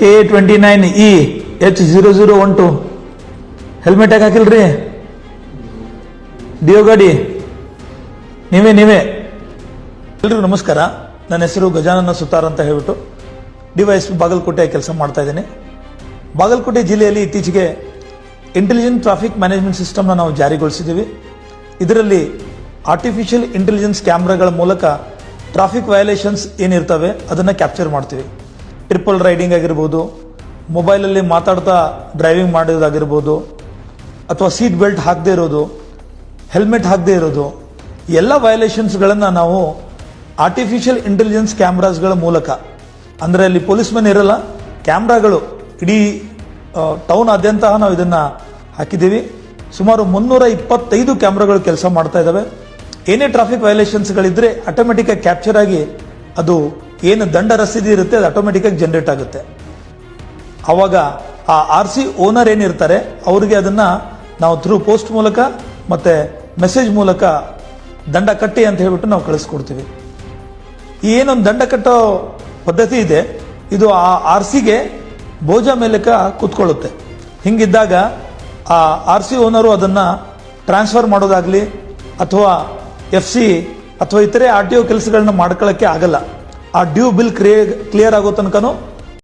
K twenty nine E H zero zero one two helmet ಯಾಕೆ ಹಾಕಿಲ್ರಿ? Dio ಗಾಡಿ ನೀವೇ ನೀವೇ. ಎಲ್ರಿಗೂ ನಮಸ್ಕಾರ. ನನ್ನ ಹೆಸರು ಗಜಾನನ ಸುತಾರ್ ಅಂತ ಹೇಳ್ಬಿಟ್ಟು ಡಿವೈಸ್ ಬಾಗಲಕೋಟೆ ಕೆಲಸ ಮಾಡ್ತಾ ಇದ್ದೀನಿ. ಬಾಗಲಕೋಟೆ ಜಿಲ್ಲೆಯಲ್ಲಿ ಇತ್ತೀಚೆಗೆ ಇಂಟೆಲಿಜೆಂಟ್ ಟ್ರಾಫಿಕ್ ಮ್ಯಾನೇಜ್ಮೆಂಟ್ ಸಿಸ್ಟಮ್ನ ನಾವು ಜಾರಿಗೊಳಿಸಿದ್ದೀವಿ. ಇದರಲ್ಲಿ ಆರ್ಟಿಫಿಷಿಯಲ್ ಇಂಟೆಲಿಜೆನ್ಸ್ ಕ್ಯಾಮ್ರಾಗಳ ಮೂಲಕ ಟ್ರಾಫಿಕ್ ವಯೋಲೇಷನ್ಸ್ ಏನಿರ್ತವೆ, ಅದನ್ನು ಕ್ಯಾಪ್ಚರ್ ಮಾಡ್ತೀವಿ. ಟ್ರಿಪಲ್ ರೈಡಿಂಗ್ ಆಗಿರ್ಬೋದು, ಮೊಬೈಲಲ್ಲಿ ಮಾತಾಡ್ತಾ ಡ್ರೈವಿಂಗ್ ಮಾಡೋದಾಗಿರ್ಬೋದು, ಅಥವಾ ಸೀಟ್ ಬೆಲ್ಟ್ ಹಾಕದೇ ಇರೋದು, ಹೆಲ್ಮೆಟ್ ಹಾಕದೇ ಇರೋದು, ಎಲ್ಲ ವಯಲೇಷನ್ಸ್ಗಳನ್ನು ನಾವು ಆರ್ಟಿಫಿಷಿಯಲ್ ಇಂಟೆಲಿಜೆನ್ಸ್ ಕ್ಯಾಮ್ರಾಸ್ಗಳ ಮೂಲಕ, ಅಂದರೆ ಅಲ್ಲಿ ಪೊಲೀಸ್ ಮನ್ ಇರಲ್ಲ ಕ್ಯಾಮ್ರಾಗಳು ಇಡೀ ಟೌನ್ ಆದ್ಯಂತ ನಾವು ಇದನ್ನು ಹಾಕಿದ್ದೀವಿ. ಸುಮಾರು ಮುನ್ನೂರ ಇಪ್ಪತ್ತೈದು ಕ್ಯಾಮ್ರಾಗಳು ಕೆಲಸ ಮಾಡ್ತಾ ಇದ್ದಾವೆ ಏನೇ ಟ್ರಾಫಿಕ್ ವಯಲೇಷನ್ಸ್ಗಳಿದ್ದರೆ ಆಟೋಮೆಟಿಕಾಗಿ ಕ್ಯಾಪ್ಚರ್ ಆಗಿ ಅದು ಏನು ದಂಡ ರಸೀದಿ ಇರುತ್ತೆ ಅದು ಆಟೋಮೆಟಿಕಾಗಿ ಜನರೇಟ್ ಆಗುತ್ತೆ. ಅವಾಗ ಆ ಆರ್ ಸಿ ಓನರ್ ಏನಿರ್ತಾರೆ, ಅವರಿಗೆ ಅದನ್ನ ನಾವು ಥ್ರೂ ಪೋಸ್ಟ್ ಮೂಲಕ ಮತ್ತೆ ಮೆಸೇಜ್ ಮೂಲಕ ದಂಡ ಕಟ್ಟಿ ಅಂತ ಹೇಳ್ಬಿಟ್ಟು ನಾವು ಕಳಿಸ್ಕೊಡ್ತೀವಿ. ಈ ಏನೊಂದು ದಂಡ ಕಟ್ಟೋ ಪದ್ಧತಿ ಇದೆ, ಇದು ಆ ಆರ್ ಸಿಗೆ ಬೋಜ ಮೇಲಕ ಕೂತ್ಕೊಳ್ಳುತ್ತೆ. ಹಿಂಗಿದ್ದಾಗ ಆ ಆರ್ ಸಿ ಓನರು ಅದನ್ನ ಟ್ರಾನ್ಸ್ಫರ್ ಮಾಡೋದಾಗ್ಲಿ, ಅಥವಾ ಎಫ್ ಸಿ ಅಥವಾ ಇತರೆ ಆರ್ ಟಿ ಒ ಕೆಲಸಗಳನ್ನ ಮಾಡ್ಕೊಳ್ಳೋಕ್ಕೆ ಆಗಲ್ಲ. ಆ ಡ್ಯೂ ಬಿಲ್ ಕ್ರಿಯೇ ಕ್ಲಿಯರ್ ಆಗೋ ತನಕನೂ